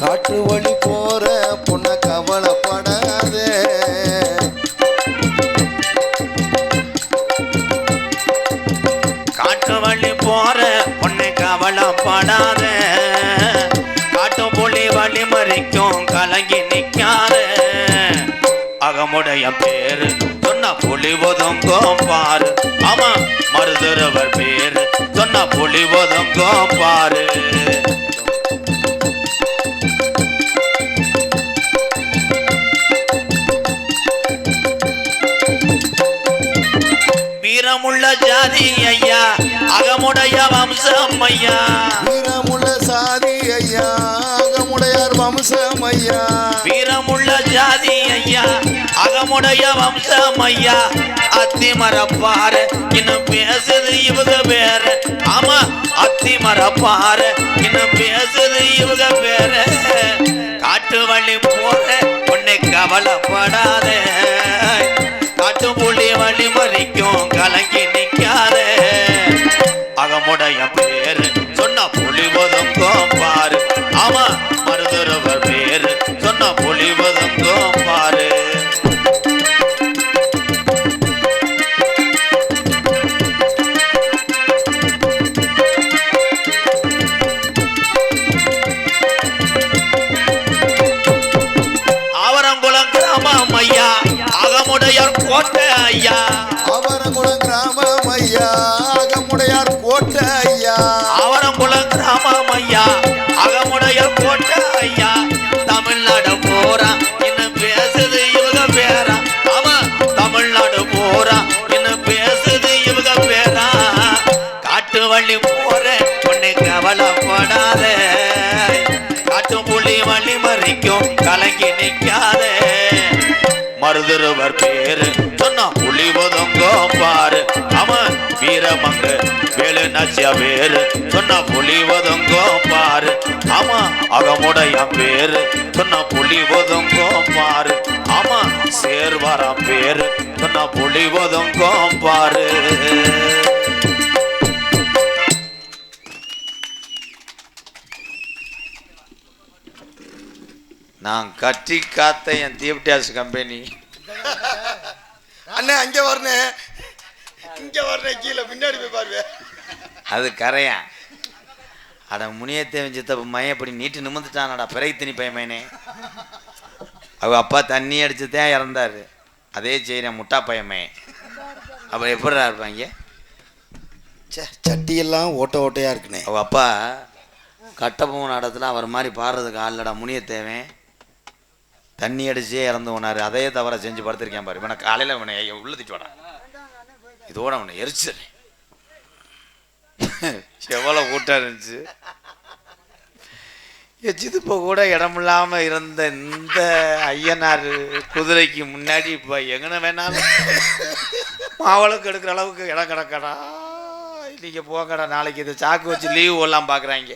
காட்டு வழி போற பொண்ண கவலைப்படாதே. காட்டு வழி போற பொண்ணு கவலைப்படாத. காட்டு புலி வழி மறிக்கும் கலங்கி நிற்காத அகமுடைய பேரு சொன்ன புலி ஒதுங்கும் பாரு. ஆமா மருதுரவர் பேரு. சொன்ன புலி ஒதுங்கும் பாரு வீரமுள்ள ஜாதி ஐயா அகமுடைய வம்சம் ஐயா. வீரமுள்ள சாதி ஐயா அகமுடையார் வம்சம் ஐயா. ஜாதி ஐயா அகமுடைய வம்சம் ஐயா. அத்தி மரப்பாரு இன்னும் பேசுது இவங்க பேர. ஆமா அத்தி மரப்பாரு இன்னும் பேசுது இவங்க பேர. காட்டு வழி போற உன்னை கவலைப்படாத. காட்டு புள்ளி வழி மறிக்கும் கலங்கி நிற்காத அகமுடைய பேரு சொன்ன புலி ஒதுங்கும் பாரு. ஆமா கோட்டை ஐயா. அவரங்குளம் கிராமம் ஐயா அகமுடையார் கோட்டை வழி போற உன்னை கவலைப்படாத. காட்டு புள்ளி வழி மறிக்கும் கலங்கி நிக்காதே. மருதுருவர் பேரு சொன்னா புலி ஒதுங்கோ பாரு. அவன் வீரமங்க வேலு நச்சியா பேரு சொன்னா புலி ஒதுங்கோ பாரு. ஆமா அகமுடைய பேரு. சொன்னா புலி ஒதுங்கோ பாரு. ஆமா சேர்வாராம் பேரு. சொன்னா புலி ஒதுங்கோ பாரு. நான் கட்டி காத்த என் தீப்டாஸ் கம்பெனி. அண்ணே அங்க வரனே இங்க வரனே கீழே பின்னாடி போய் பாருங்க அது கரையான் அட முனியத்தேவன் சித்தப்ப மையம் இப்படி நீட்டு நிமிந்துட்டானடா பிறகு திணி பையமேனே அவ அப்பா தண்ணி அடிச்சுதான் இறந்தாரு. அதே செய்கிறேன் முட்டா பையமே அப்போ எப்படிடா இருப்பாங்க ச்சே சட்டியெல்லாம் ஓட்ட ஓட்டையா இருக்குனே. அவ அப்பா கட்டபொம்மன் நாடகத்தில் அவர் மாதிரி பாடுறதுக்கு ஆள்லடா முனியத்தேவன் தண்ணி அடிச்சே இறந்து போனார். அதே தவிர செஞ்சு படுத்திருக்கேன் பாரு. இவனை காலையில் இவனை உள்ள திட்டு வாடா. இதோட அவனை எரிச்சிடுறேன். எவ்வளோ கூட்டம் இருந்துச்சு. எச்சிதுப்ப கூட இடமில்லாமல் இருந்த இந்த ஐயனார் குதிரைக்கு முன்னாடி இப்போ எங்கன வேணாலும் மாவளுக்கு எடுக்கிற அளவுக்கு இடம் கிடக்கடா. நீங்கள் போங்கடா. நாளைக்கு இது சாக்கு வச்சு லீவ் போடலாம் பார்க்குறாங்க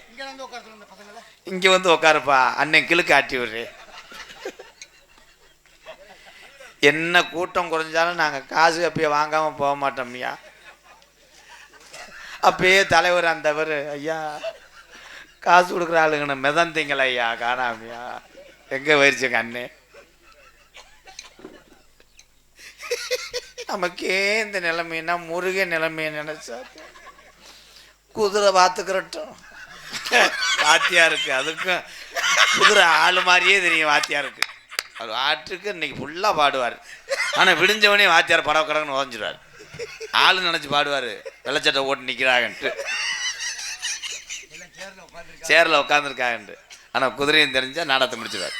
இங்கே வந்து உட்காருப்பா. அண்ணன் கிழக்கு ஆட்டி விடுறே என்ன கூட்டம் குறைஞ்சாலும் நாங்கள் காசு அப்பயே வாங்காமல் போக மாட்டோம் ஐயா. அப்பயே தலைவர் அந்தவர் ஐயா காசு கொடுக்குற ஆளுங்கன்னு மிதந்தீங்கள ஐயா காணாமையா எங்கே போயிருச்சுங்க அண்ணே? நமக்கே இந்த நிலைமைன்னா முருக நிலைமையை நினைச்சா குதிரை பார்த்துக்கிறட்டும் வாத்தியாருக்கு அதுக்கும் குதிரை ஆள் மாதிரியே தெரியும் வாத்தியாருக்கு. அவர் ஆட்டுக்கு இன்னைக்கு ஃபுல்லாக பாடுவார். ஆனால் விடிஞ்சவனே வாத்தியார் படவை உதஞ்சிடுவார் ஆளு நினச்சி பாடுவார். வெள்ளச்சட்டை ஓட்டு நிற்கிறாங்கன்ட்டு சேரில் உட்காந்துருக்காங்கன்ட்டு ஆனால் குதிரையும் தெரிஞ்சால் நாடகத்தை முடிச்சிடுவார்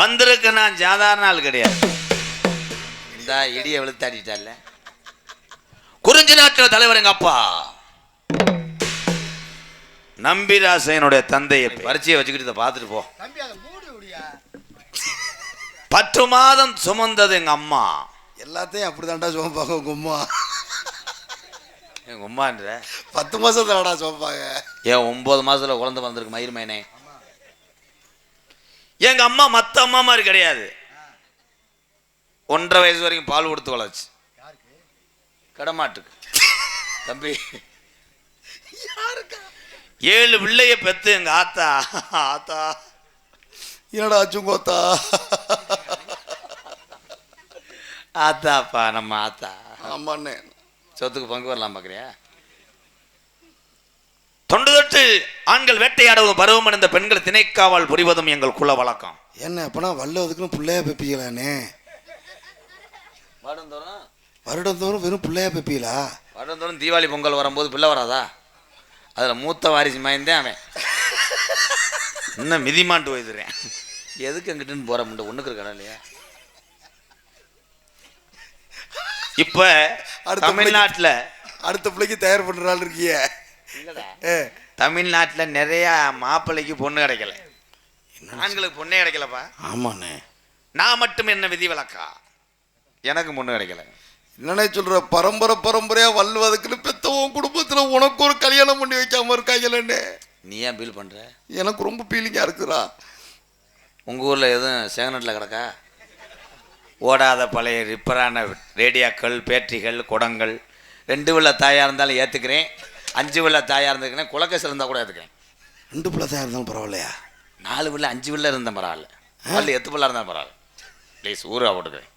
வந்திருக்க நான் சாதாரண ஆள் கிடையாது. இந்த இடிய வெளுத்தாடிட்டால குறிஞ்சி நாட்டில் தலைவர் எங்க அப்பா? நம்பிராசையனுடைய தந்தையை பரிச்சையை வச்சுக்கிட்டு இதை பார்த்துட்டு போ. பத்து மாதம் சுமந்தது எங்க அம்மா. எல்லாத்தையும் அப்படிதான்டா சுமப்பாங்க உங்க அம்மா. எங்க அம்மான்ற பத்து மாசம் தானடா சுமப்பாங்க. ஏன் ஒன்பது மாசத்துல குழந்தை வந்திருக்கு மயிர் மைனே எங்க அம்மா மத்த அம்மா மாதிரி கிடையாது. ஒன்றரை வயசு வரைக்கும் பால் கொடுத்து வளர்ச்சி. கடமாட்டுக்கு. தம்பி. யாருக்கா? ஏழு பிள்ளைய பெத்து எங்க ஆத்தா ஆத்தா. என்னடா சுங்கோத்தா ஆத்தாப்பா நம்ம ஆத்தா. ஆமாண்ணே. சொத்துக்கு பங்கு வரலாம் பார்க்குறியா? தொண்டு தொட்டு ஆண்கள் வேட்டையாடுவதும் பருவம் அடைந்த பெண்கள் திணைக்காவல் புரிவதும் எங்கள் குல வழக்கம். என்ன அப்பனா வல்லதுக்குன்னு பிள்ளையா பெப்பீங்களாண்ணே வருடந்தோறும்? வருடந்தோறும் வெறும் பிள்ளையா பெப்பீங்களா வருடந்தோறும் தீபாவளி பொங்கல் வரும்போது பிள்ளை வராதா? அதில் மூத்த வாரிசு மாய்ந்தேன் அவன். இன்னும் மிதிமாண்டு போயிடுறேன். எதுக்கு எங்கிட்டுன்னு போற முடியும் ஒண்ணுக்கு இருக்கா இல்லையா? இப்ப தமிழ்நாட்டுல அடுத்த பிள்ளைக்கு தயார் பண்ற ஆள் இருக்கிய. தமிழ்நாட்டுல நிறைய மாப்பிள்ளைக்கு பொண்ணு கிடைக்கல. ஆண்களுக்கு பொண்ணே கிடைக்கலப்பா. ஆமாண்ணே. நான் மட்டும் என்ன விதி விலக்கா எனக்கு பொண்ணு கிடைக்கல. என்னண்ணே சொல்ற? பரம்பரை பரம்பரையா வல்லுவதுக்குன்னு பெத்தவன் குடும்பத்துல உனக்கு ஒரு கல்யாணம் பண்ணி வைக்காம இருக்காங்களே நீ ஏன் பீல் பண்ற? எனக்கு ரொம்ப ஃபீலிங்கா இருக்குதா உங்க ஊர்ல எதுவும் சேகநட்டில் கிடக்கா? ஓடாத பழைய ரிப்பரான ரேடியோக்கள் பேட்டரிகள் குடங்கள். ரெண்டு உள்ள தாயா இருந்தாலும் ஏத்துக்கிறேன். அஞ்சு உள்ள தாயா இருந்துக்கிறேன் குலக்கசு இருந்தா கூட ஏத்துக்கிறேன். ரெண்டு பிள்ளை தான் இருந்தாலும் பரவாயில்லையா? நாலு பிள்ளை அஞ்சு பிள்ளை இருந்த பரவாயில்ல. பல்லு எத்து பிள்ளை இருந்தாலும் பரவாயில்ல. ப்ளீஸ் ஊரா போட்டுக்கிறேன்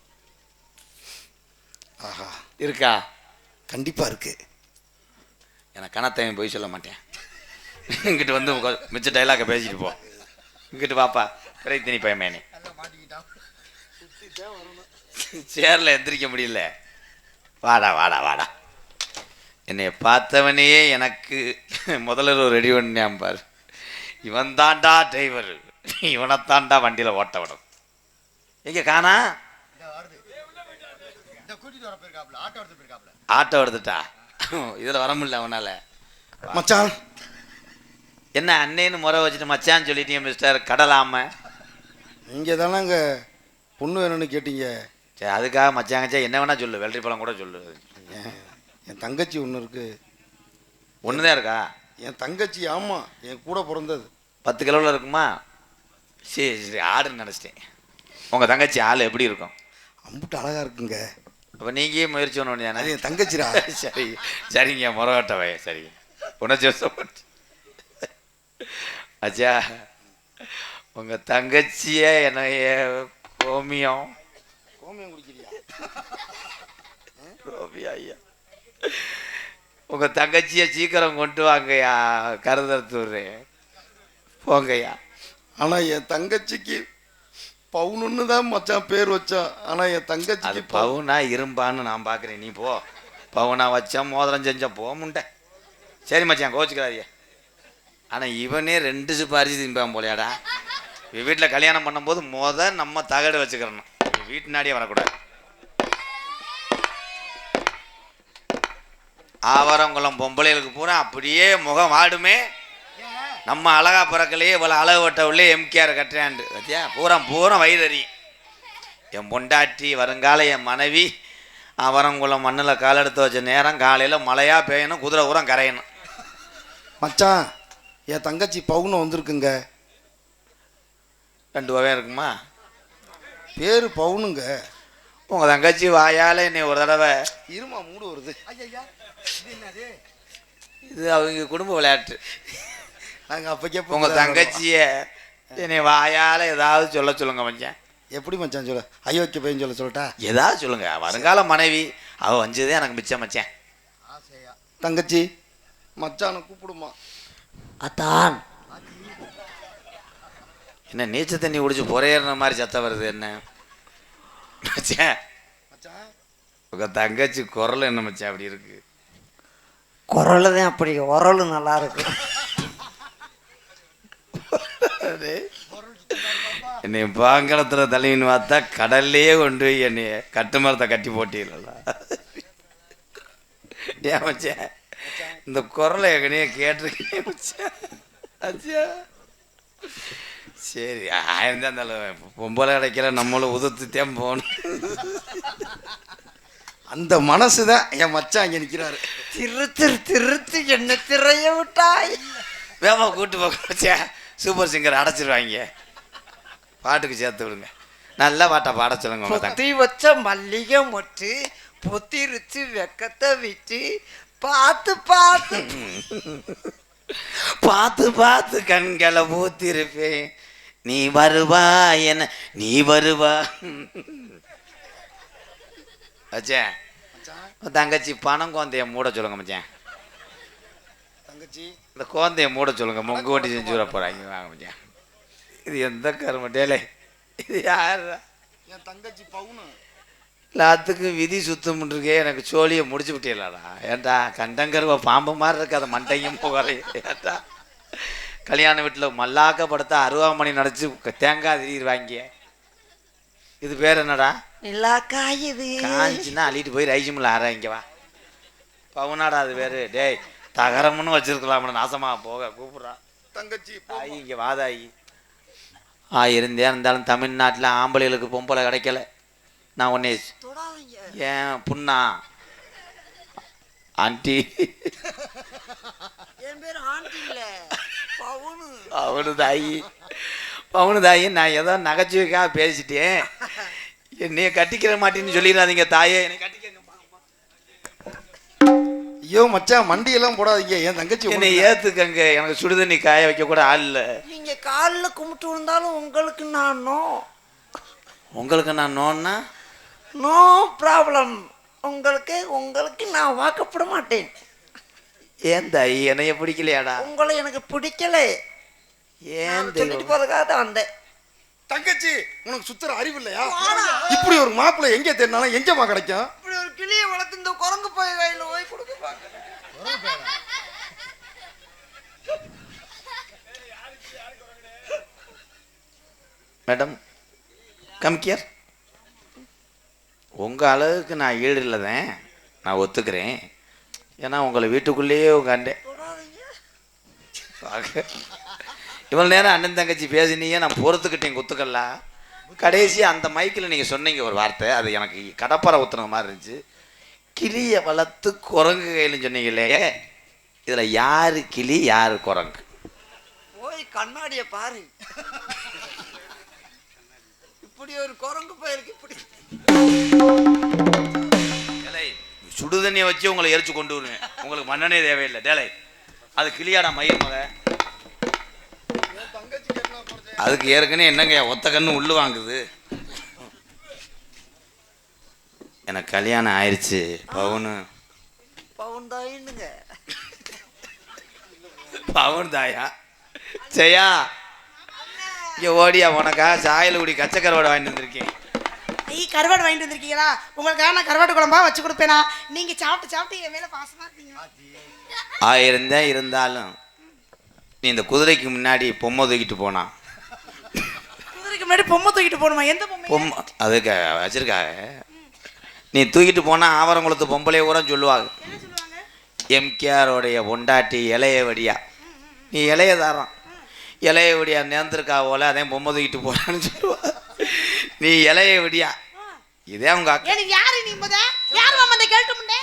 ஆஹா. இருக்கா? கண்டிப்பா இருக்கு. எனக்கு கணத்தையும் போய் சொல்ல மாட்டேன். இங்கிட்டு வந்து மிச்ச டைலாக பேசிட்டு போ. இங்கிட்டு வாப்பா. பிறைத்தினி பயமேனே சேர்ல எந்திரிக்க முடியல. வாடா வாடா வாடா. என்னை பார்த்தவனையே எனக்கு முதல்ல ஒரு ரெடி பண்ணான் பாரு. இவன் தாண்டா டிரைவர் இவனைத்தாண்டா வண்டியில் ஓட்ட விடும். எங்க காணா? ஆட்டோ எடுத்துட்டா இதில் வர முடியல அவனால. மச்சான். என்ன அண்ணேன்னு முறை வச்சுட்டு மச்சான்னு சொல்லிட்டீங்க மிஸ்டர் கடலாம. நீங்க தானங்க பொண்ணு வேணும்னு கேட்டீங்க. சரி அதுக்காக மச்சாங்கச்சா என்ன வேணா சொல்லு. வெள்ளரி பழம் கூட சொல்லு. ஏன், என் தங்கச்சி ஒன்று இருக்கு. ஒன்று தான் இருக்கா? என் தங்கச்சி ஆமா என் கூட பிறந்தது. பத்து கிலோவில் இருக்குமா? சரி சரி ஆடுன்னு நினச்சிட்டேன். உங்கள் தங்கச்சி ஆள் எப்படி இருக்கும்? அம்புட்டு அழகா இருக்குங்க. அப்போ நீங்கள் முயற்சி பண்ண அது வேண்டியதானே என் தங்கச்சிடா. சரி சரிங்க முறகட்டவை சரி. உணர்ச்சி அச்சா உங்கள் தங்கச்சியே என்னைய கோமியம். கோமியம் குடிக்கிறியா? கோமியம் ஐயா. உங்கள் தங்கச்சியை சீக்கிரம் கொண்டு வாங்கய்யா கருதத்தூர் போங்கய்யா. ஆனா என் தங்கச்சிக்கு பவுனுன்னு தான் மச்சான் பேர் வச்சான். ஆனா என் அது தங்கச்சிக்கு பவு பவுனா இரும்பான்னு நான் பார்க்குறேன். நீ போ. பவுனா வச்சேன் மோதிரம் செஞ்சேன் போக முண்டேன் சரி மச்சான் கோச்சுக்கிறாரியா ஆனால் இவனே ரெண்டு சிப்பாரிச்சு திம்பான் போலையாடா. இவன் வீட்டில் கல்யாணம் பண்ணும்போது மொத நம்ம தகடு வச்சுக்கிறணும். இவன் வீட்டுனாடியே வரக்கூடாது. ஆவரங்குளம் பொம்பளைகளுக்கு பூரா அப்படியே முகம் ஆடுமே நம்ம அழகா பிறக்கலையே இவ்வளோ அழகு வட்டவுள்ளே எம்கேஆர் கட்டுறாண்டு பத்தியா? பூரா பூரா வயிறறி. என் பொண்டாட்டி வருங்கால என் மனைவி அவரங்குளம் மண்ணில் கால் எடுத்து வச்ச நேரம் காலையில் மழையா பெய்யணும் குதிரை ஊரம் கரையணும். மச்சான் என் தங்கச்சி பவுன் வந்திருக்குங்க. ரெண்டு வகையும் இருக்குமா? பேரு பவுனுங்க. உங்கள் தங்கச்சி வாயால் என்னை ஒரு தடவை இருமா மூடு வருது. இது அவங்க குடும்ப விளையாட்டு. நாங்க அப்ப கேட்போம் உங்கள் தங்கச்சியை என்னை வாயால் ஏதாவது சொல்ல சொல்லுங்க மச்சான். எப்படி மச்சான் சொல்ல? அயோக்கிய பையன் சொல்ல சொல்லட்டா? ஏதாவது சொல்லுங்க. வருங்கால மனைவி அவள் வஞ்சதே எனக்கு மிச்சம் மச்சான். தங்கச்சி மச்சானை கூப்பிடுமா? அத்தான். என்ன நீச்சல் தண்ணி குடிச்சு புறையேறின மாதிரி சத்தம் வருது என்ன? மச்சான். மச்சான். உங்க தங்கச்சி குரல் என்ன மச்சான் அப்படி இருக்கு? குரல் தான் அப்படி உரல் நல்லா இருக்கு. என்னை பாங்கலத்துல தலைவின்னு பார்த்தா கடல்லையே கொண்டு போய் என்னைய கட்டு மரத்தை கட்டி போட்டிடல ஏன் மச்சான் இந்த குரலை ஏற்கனவே கேட்டிருக்கேன் மச்சான். அச்சா. சரி ஆயிரம் தான் இருந்தாலும் பொம்பளை கிடைக்கல நம்மளும் உதுத்துத்தேன் போகணும். அந்த மனசு தான் என் மச்சான் இங்க நிக்கிறாரு. திரு திரு திருத்து என்ன திரைய விட்டாய். வேமா கூட்டு போக மச்சான். சூப்பர் சிங்கர் அடைச்சிருவாங்க. பாட்டுக்கு சேர்த்து விடுங்க. நல்ல பாட்டை பாட சொல்லுங்க பொத்தி வச்ச மல்லிகை மொட்டு பொத்திருச்சு வெக்கத்தை விட்டு பார்த்து பார்த்து பார்த்து பார்த்து கண்களை ஊத்திருப்பேன். நீ வருவா என்ன? நீ வருவா. மச்சான் தங்கச்சி பணம் கோந்தைய மூட சொல்லுங்க மச்சான். தங்கச்சி. இந்த கோந்தைய மூட சொல்லுங்க. மொங்கு வட்டி செஞ்சு விட போறாங்க வாங்க மச்சான் இது எந்த கரும? டேலே இது யாரா என் தங்கச்சி பவுனு. எல்லாத்துக்கும் விதி சுத்தம் இருக்கே எனக்கு சோழியை முடிச்சு விட்டியலாடா ஏன்டா கண்டங்கருவ பாம்பு மாதிரி இருக்கு அதை மண்டையும் போகலையே ஏன்டா? கல்யாண வீட்டில் மல்லாக்க படுத்தா அருவாமணி நடிச்சு தேங்காய் திரிவாங்க இது பேர் என்னடா? காஞ்சின்னா அள்ளிட்டு போய் ரைஜிமில் ஆறாங்க வா. பவுனாடா அது பேரு. டேய் தகரம்னு வச்சிருக்கலாம்னு நாசமா போக கூப்பிட்றா. தங்கச்சி. தாயி இங்கே வாதாயி ஆ இருந்தே இருந்தாலும் தமிழ்நாட்டில் ஆம்பளைகளுக்கு பொம்பளை கிடைக்கல. நான் உன்னை தொடாதீங்க. ஏன் புண்ணா? ஆண்டி. என் பேர் ஆண்டி இல்ல பவுனு. அவனு தாயி. அவனு தாயி நான் ஏதோ நகைச்சுவைக்காக பேசிட்டேன். என்னைய கட்டிக்கிற மாட்டேன்னு சொல்லிடாதீங்க தாயே. என்னை கட்டிக்கங்க ஐயோ மச்சான் மண்டியெல்லாம் போடாதீங்க. என் தங்கச்சி என்னை. ஏத்துக்கங்க. எனக்கு சுடுதண்ணி காய வைக்க கூட ஆள் இல்லை. நீங்க காலில் கும்பிட்டு விழுந்தாலும் உங்களுக்கு நான் நோ. உங்களுக்கு நான் நோன்னா? No problem. உங்களுக்கு உங்களுக்கு நான் வாக்கப்பட மாட்டேன். ஏன் தாயி என்னைய பிடிக்கலையாடா? உங்களை எனக்கு பிடிக்கல. ஏன் சொல்லிட்டு போறதுக்காக தான் வந்தேன். தங்கச்சி உனக்கு சுத்தர அறிவு இல்லையா? இப்படி ஒரு மாப்பிள்ளை எங்க தேடினாலும் எங்கம்மா கிடைக்கும்? கிளியை வளர்த்து இந்த குரங்கு போய் கையில் போய் கொடுக்க பாக்க மேடம் கம்கியர் உங்கள் அளவுக்கு நான் ஈடு இல்லைதான். நான் ஒத்துக்கிறேன். ஏன்னா உங்களை வீட்டுக்குள்ளேயே பார்க்க இவ்வளோ நேரம் அண்ணன் தங்கச்சி பேசினீங்க நான் பொறுத்துக்கிட்டேன் குத்துக்கல்லா கடைசி அந்த மைக்கில் நீங்கள் சொன்னீங்க ஒரு வார்த்தை அது எனக்கு கடப்பாரை ஊத்துன மாதிரி இருந்துச்சு. கிளியை வளர்த்து குரங்கு கையிலும் சொன்னீங்களே இதில் யார் கிளி யார் குரங்கு? போய் கண்ணாடிய பாரு. இப்படி ஒரு குரங்கு போயிருக்கு இப்படி. டேலை சுடுதண்ணியை வச்சு உங்களை எரிச்சு கொண்டு வருவேன். உங்களுக்கு மண்ணனே தேவையில்லை. டேலை அது கிளியாடா மக அதுக்கு ஏற்கனவே என்னங்க ஒத்த கண்ணு உள்ளு வாங்குது? எனக்கு கல்யாணம் ஆயிடுச்சு பவுனு. பவுன் தாயின்னுங்க. பவுன் தாயா? ஜெயா இங்கே ஓடியா உனக்கா? சாயலுக்குடி கச்சக்கருவாடை வாங்கிட்டு வந்திருக்கேன். ஐய் கருவாடு வாங்கிட்டு வந்திருக்கீங்களா? உங்களுக்காக நான் கருவாடு குழம்பா வச்சு கொடுப்பேனா? நீங்க சாப்பிட்டு சாப்பிட்டு என் மேல பாசமா இருக்கீங்க. ஆயிரம் தான் இருந்தாலும் நீ இந்த குதிரைக்கு முன்னாடி பொம்மை தூக்கிட்டு போனா. குதிரைக்கு முன்னாடி பொம்மை தூக்கிட்டு போகணுமா? எந்த பொம்மை பொம்மை அதுக்கு வச்சிருக்காங்க நீ தூக்கிட்டு போனால் ஆவரங்குளத்து பொம்பளைய கூட சொல்லுவாங்க. என்ன சொல்லுவாங்க? எம்கேஆரோடைய பொண்டாட்டி இளைய வடியா. நீ இளைய தாரம். இளைய வடியா நேர்ந்திருக்கா போல அதே பொம்மை தூக்கிட்டு போறான்னு சொல்லுவா நீ இளைய வடியா. இதே அவங்க அக்கா. யாரு நீ யார் மாமா அந்த கேட்டு முண்டே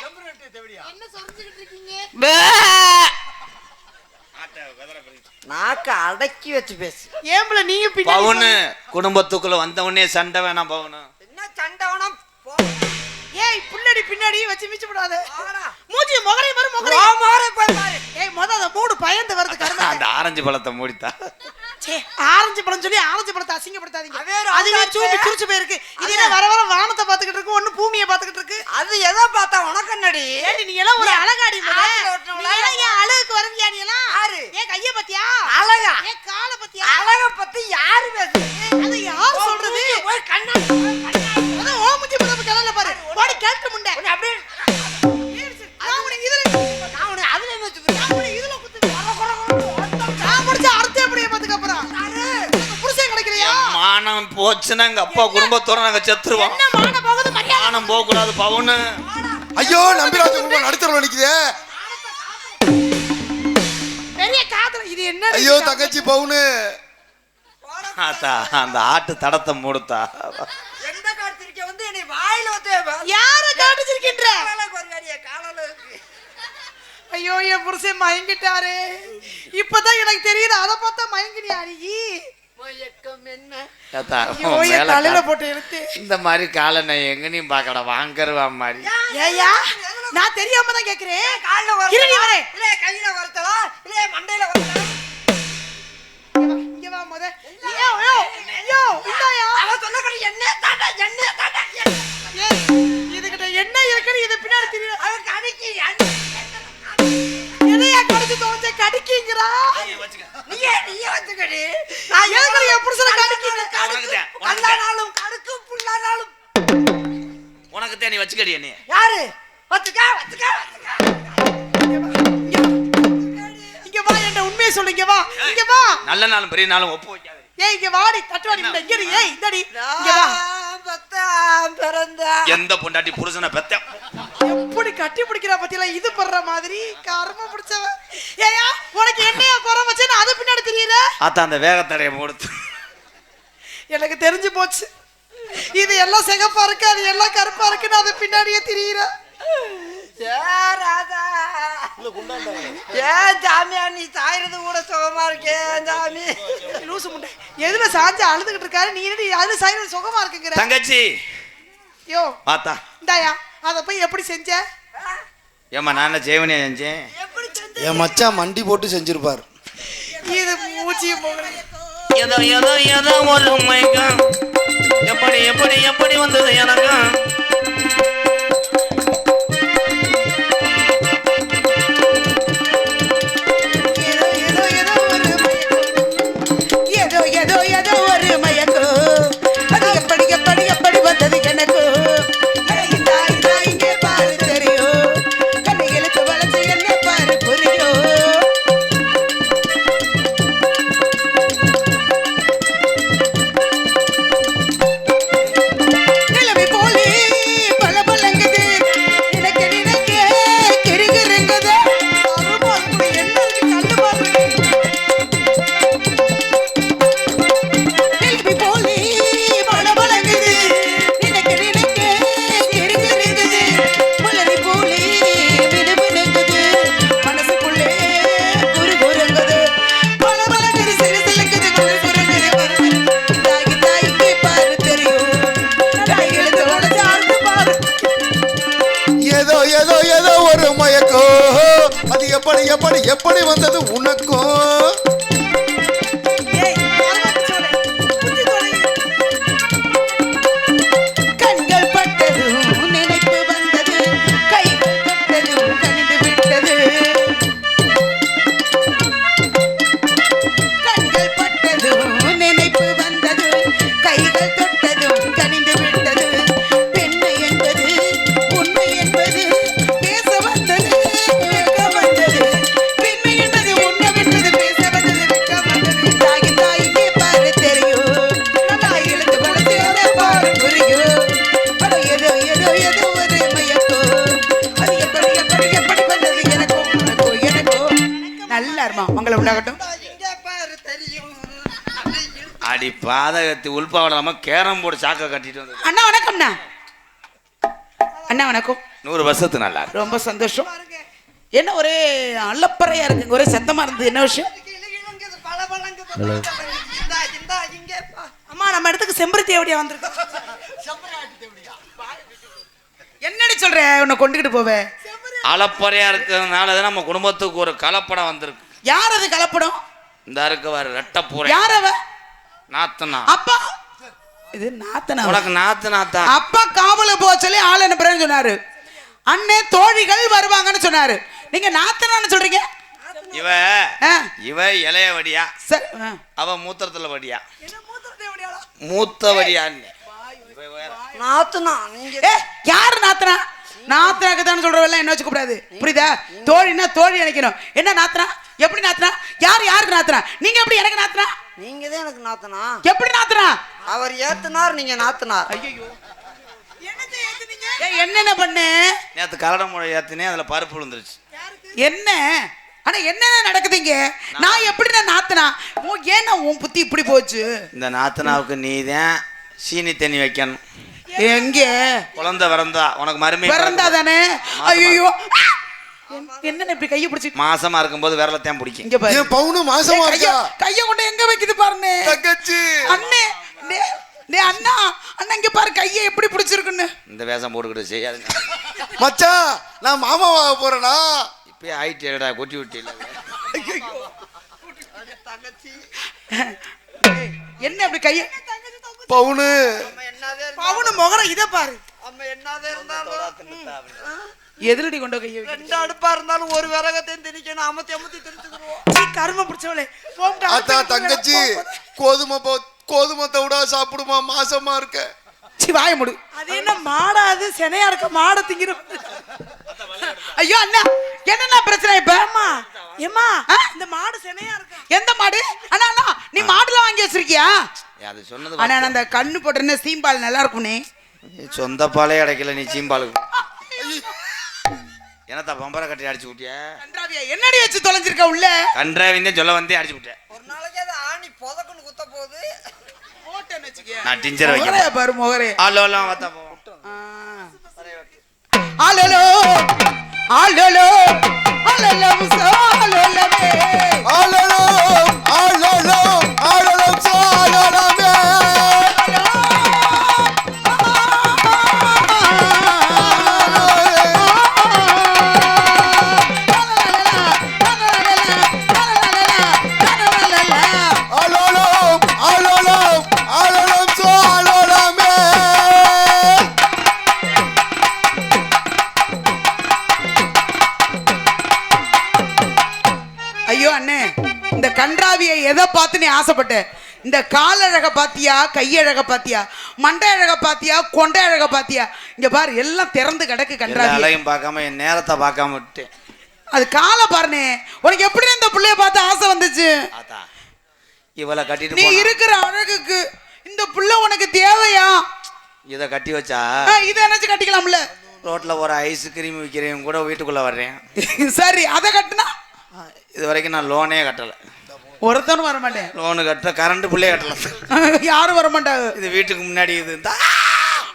என்ன சொல்லிட்டு இருக்கீங்க? நாக்க அடக்கி வச்சு பேசு. ஏம்பல நீங்க பவுனு குடும்பத்துக்குள்ள வந்த உடனே சண்டை வேணாம் பவுனு. என்ன சண்டை வேணா போ. ஏய் புள்ளடி பின்னாடி வச்சு மிச்ச விடாத வாடா. மூஞ்சி முகரை பாரு முகரை போய் பாரு. ஏய் முத அந்த மூடு பயந்து வருது கரும. அந்த ஆரஞ்சு பழத்தை மூடித்தா. சே ஆரஞ்சு பழம் சொல்லி ஆரஞ்சு பழத்தை அசிங்கப்படுத்தாதீங்க. அதுவே. சூப்பி குறிச்சு போயிருக்கு. இது என்ன வர வர வானத்தை பாத்துக்கிட்டு இருக்கு ஒண்ணு பூமியை பாத்துக்கிட்டு இருக்கு. அது எதை பார்த்தா உனக்கு என்னடி? ஏண்டி நீ எல்லாம் ஒரு அழகாடி? நீ எல்லாம் ஏன் அழகுக்கு வருவியா நீ எல்லாம்? யாரு? ஏன் கைய பத்தியா அழகா. ஏன் கால பத்தியா அழக பத்தி யாரு பேசு அது யார் சொல்றது? போய் கண்ணாடி முஞ்சி பதப்பு கலர்ல பாரு. போடி கேட்டு முண்டை. உன்னை அப்படியே நான் உனக்கு இதுல நான் அதுல வச்சு நான் உனக்கு இதுல குத்து நான் முடிச்ச அறுத்தே அப்படியே பாத்துக்க அப்புறம் புருஷன் கிடைக்கலையா? மானம் போச்சுன்னா எங்க அப்பா குடும்பத்தோட நாங்க செத்துருவோம். என்ன மான போகுது? மரியாதை மானம் போக கூடாது பவுனு. ஐயோ நம்பிராஜ குடும்பம் நடுத்தரவு நிக்குதே பெரிய காதல். இது என்ன ஐயோ தங்கச்சி பவுனு. ஆத்தா அந்த ஆட்டு தடத்தை மூடுத்தா எந்த காலத்திருக்க வந்து என்னை வாயில வந்து யார காட்டுச்சிருக்கின்ற வருவாடிய காலால இருக்கு ஐயோ என் புருஷன் மயங்கிட்டாரு. இப்பதான் எனக்கு தெரியுது அதை பார்த்தா மயங்கினியா நீ இந்த மாதிரி காலை நான் எங்கனையும் பார்க்கட வாங்கருவா மாதிரி. ஏயா நான் தெரியாம தான் கேக்குறேன். கால்ல வரேன். இல்ல கையில வரத்தலா இல்ல மண்டையில வரத்தலா இங்க வா முத. ஐயோ ஐயோ ஐயோ இந்தாயா? அவ சொன்னபடி என்ன தாண்டா என்ன தாண்டா நீயே நீயே வந்துக்கடி. நான் எதுக்கு என் புருஷனை கடிக்கிறேன் உனக்குதான், உனக்குதான். கல்லானாலும் கடுக்கு புல்லானாலும். உனக்கு தான் நீ வச்சுக்கடி நீ யாரு? வச்சுக்க இங்க வா என்ற உண்மையை சொல்லு இங்க வா இங்க வா. நல்ல நாளும் பெரிய நாளும் ஒப்பு வைக்காது ஏய் இங்க வாடி தட்டுவாடி இங்க இரு, ஏய் இந்தடி. இங்க வா. எந்த பொண்டாட்டி புருஷனை பெத்த? எப்படி கட்டி பிடிக்கிறா பத்தியெல்லாம் இது படுற மாதிரி? கர்ம பிடிச்சவ. ஏயா உனக்கு என்னையா குறை வச்சேன்னு அது பின்னாடி தெரியல ஆத்தா அந்த வேகத்தடையை கொடுத்து எனக்கு தெரிஞ்சு போச்சு. இது எல்லாம் சிகப்பா இருக்கு அது எல்லாம் கருப்பா இருக்குன்னு அது பின்னாடியே தெரியுற ஏ ராதா ஏ ஜாமியா நீ சாயிறது கூட சுகமா இருக்கே ஜாமி. லூசு முண்டை. எதுல சாஞ்சு அழுதுகிட்டு இருக்காரு? நீ என்னடி அது சைடு சுகமா இருக்குங்கிற? தங்கச்சி. யோ ஆத்தா. இந்தாயா அதை போய் எப்படி செஞ்ச? ஏம்மா நான் ஜெயவனியா செஞ்சேன்? எப்படி செஞ்சு? என் மச்சான் மண்டி போட்டு செஞ்சிருப்பார். இது மூச்சி ஏதோ ஏதோ ஏதோ ஒரு மயக்கம் எப்படி எப்படி எப்படி வந்தது எனக்கு? ஒரு எப்படி வந்தது உனக்கு? பாதகத்தி உள்பாவடாம கேரம் போர்டு சாக்க கட்டிட்டு வந்தது. அண்ணா வணக்கம்ண்ணா. அண்ணா வணக்கம். நூறு வருஷத்து நல்லா இருக்கு. ரொம்ப சந்தோஷம். என்ன ஒரே அல்லப்பறையா இருக்குங்க ஒரே சத்தமா இருந்தது. என்ன விஷயம்? அம்மா நம்ம இடத்துக்கு செம்பருத்தி எப்படியா வந்திருக்கோம் என்னடி சொல்ற? உன்னை கொண்டுகிட்டு போவே. அளப்பறையா இருக்கிறதுனால தான் நம்ம குடும்பத்துக்கு ஒரு கலப்படம் வந்திருக்கு. யார் அது கலப்படம்? இந்த இருக்கு வர ரெட்ட பூரை. யார் அவ? நாத்தனா. அப்பா இது நாத்தனா. உனக்கு நாத்து நாத்தா அப்பா காவல போக சொல்லி ஆள் அனுப்புறேன்னு சொன்னாரு. அண்ணே தோழிகள் வருவாங்கன்னு சொன்னாரு. நீங்க நாத்தனான்னு சொல்றீங்க? இவ ஆ, இவ இளைய வடியா. அவ மூத்திரத்துல வடியா. மூத்த வடியான்னு நாத்துனா நீங்க ஏ யார் நாத்தனா? நாத்தனாக்கு தான் சொல்றவெல்லாம் என்ன வச்சுக்க கூடாது புரியுதா? தோழின்னா தோழி நினைக்கணும் என்ன நாத்தனா? எப்படி நாத்தனா? யார் யாருக்கு நாத்தனா? நீங்க எப்படி எனக்கு நாத்தனா? நீங்க தான் எனக்கு நாத்தனா. எப்படி நாத்தனா? அவர் ஏத்துனார் நீங்க நாத்துனார். ஐயோ என்னென்ன பண்ண? நேத்து கரட முறை ஏத்தினே அதுல பருப்பு விழுந்துருச்சு. என்ன? ஆனா என்னென்ன நடக்குதுங்க நான் எப்படி நான் நாத்தனா? உன் ஏன்னா உன் புத்தி இப்படி போச்சு? இந்த நாத்தனாவுக்கு நீதான் சீனி தண்ணி வைக்கணும். எங்க? குழந்தை பிறந்தா உனக்கு மருமை பிறந்தா தானே ஐயோ என்ன இப்படி கையை பிடிச்சி மாசமா இருக்கும்போது விரலத்தையும் பிடிக்கும். இங்க பாரு. என் பவுனு மாசமா இருக்கா? கைய கொண்டு எங்க வைக்குது பாருண்ணே? தங்கச்சி. அண்ணே டே டே அண்ணா அண்ணா இங்க பாரு கையை எப்படி பிடிச்சிருக்குன்னு. இந்த வேஷம் போட்டுக்கிட்டு செய்யாதுங்க. மச்சான் நான் மாமாவாக போறேனா? இப்பயே ஆயிட்டேடா கொட்டி விட்டு டேய், என்ன அப்படி கைய பவுனு. பவுன முகர இத பாரு. நம்ம என்னதே இருந்தாலும் எதிரடி கொண்டு கைய ரெண்டு அடுப்பா இருந்தாலும் ஒரு விறகத்தையும் திணிக்கணும் அமத்தி அமத்தி திணிச்சுக்கிறோம் கரும பிடிச்சவளே. அத்தா தங்கச்சி கோதுமை போ கோதுமை தவிடா சாப்பிடுமா? மாசமா இருக்க. சி வாய முடு. அது என்ன மாடா அது? செனையா இருக்க மாட திங்கிற ஐயோ அண்ணா என்னண்ணா பிரச்சனை இப்ப? அம்மா ஏமா இந்த மாடு செனையா இருக்கு? எந்த மாடு? அண்ணா அண்ணா நீ மாடுலாம் வாங்கி வச்சிருக்கியா? அது சொன்னது அண்ணா நான் அந்த கண்ணு போட்டுருந்த சீம்பால் நல்லா இருக்கும்னே. நீ சொந்த பாலே அடைக்கல நீ சீம்பாலுக்கு. என்னத்தா பம்பரை கட்டி அடிச்சு விட்டிய கன்றாவியா என்னடி வச்சு தொலைஞ்சிருக்க உள்ள கன்றாவிந்தே சொல்ல வந்தே அடிச்சு விட்டேன் ஒரு நாளைக்கு அது ஆணி புதக்குன்னு குத்த போகுது நான் டிஞ்சர் வைக்கிறேன் பாரு முகரே ஆலோலாம் பார்த்தா போ ஆலோலோ ஆலோலோ ஆலோலோ ஆலோலமே பாத்தியா? கையழக பாத்தியா? மண்டை அழக பாத்தியா? கொண்டை அழக பாத்தியா? இங்க பாரு எல்லாம் திறந்து கிடக்கு கன்றாவி அழகையும் பார்க்காம என் நேரத்தை பார்க்காம விட்டேன் அது காலை பாருனே. உனக்கு எப்படி இந்த புள்ளைய பார்த்து ஆசை வந்துச்சு? இவளை கட்டிட்டு நீ போனா இருக்கிற அழகுக்கு இந்த புள்ள உனக்கு தேவையா? இதை கட்டி வச்சா ஆ, இதை நினைச்சு கட்டிக்கலாம்ல. ரோட்ல ஒரு ஐஸ்கிரீம் விற்கிறவங்க கூட வீட்டுக்குள்ள வர்றேன். சரி அதை கட்டினா? இது வரைக்கும் நான் லோனே கட்டல. ஒருத்தனும் வர மாட்டேன் லோனு கட்ட கரண்ட் புள்ளே கட்டல. யாரும் வர மாட்டாங்க இது வீட்டுக்கு முன்னாடி இது.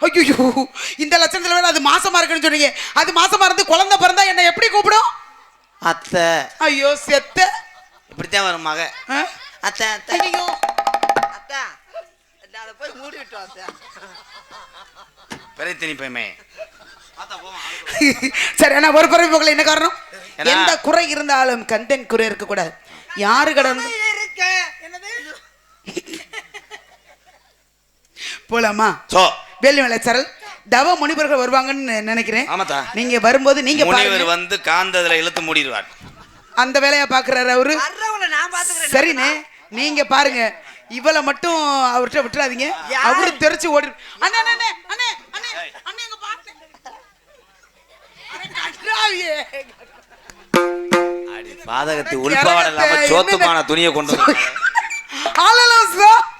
ஐயோ இந்த லட்சணத்துல வேற அது மாசமா இருக்குன்னு சொன்னீங்க. அது மாசமா இருந்து குழந்தை பிறந்தா என்ன எப்படி கூப்பிடும்? அத்தை. ஐயோ செத்த. இப்படித்தான் வரும் மக? அத்தை அத்தை. ஐயோ அத்தா. அதை போய் மூடி விட்டு அத்தா. பெரிய திணிப்பைமே. சரி ஆனா ஒரு பிறவி போகல. என்ன காரணம்? எந்த குறை இருந்தாலும் கண்டென்ட் குறை இருக்க கூடாது யாரு கடந்து போலாமா? சோ. வேலி சரல். தவ முனிவர்கள் வருவாங்கன்னு நினைக்கிறேன். ஆமாத்தா. நீங்க வரும்போது நீங்க முனிவர். வந்து காந்ததுல இழுத்து மூடிடுவார். அந்த வேலையை பாக்குறாரு அவரு? வர்றவங்கள நான் பாத்துக்கிறேன் சரிண்ணே நீங்க பாருங்க. இவளை மட்டும் அவர்கிட்ட விட்டுறாதீங்க? அவரு தெரிச்சு ஓடி அண்ணே அண்ணே அண்ணே அண்ணே அண்ணே எங்க பாதகத்தை உள்பாவாட இல்லாம சோத்துமான துணியை கொண்டு வந்து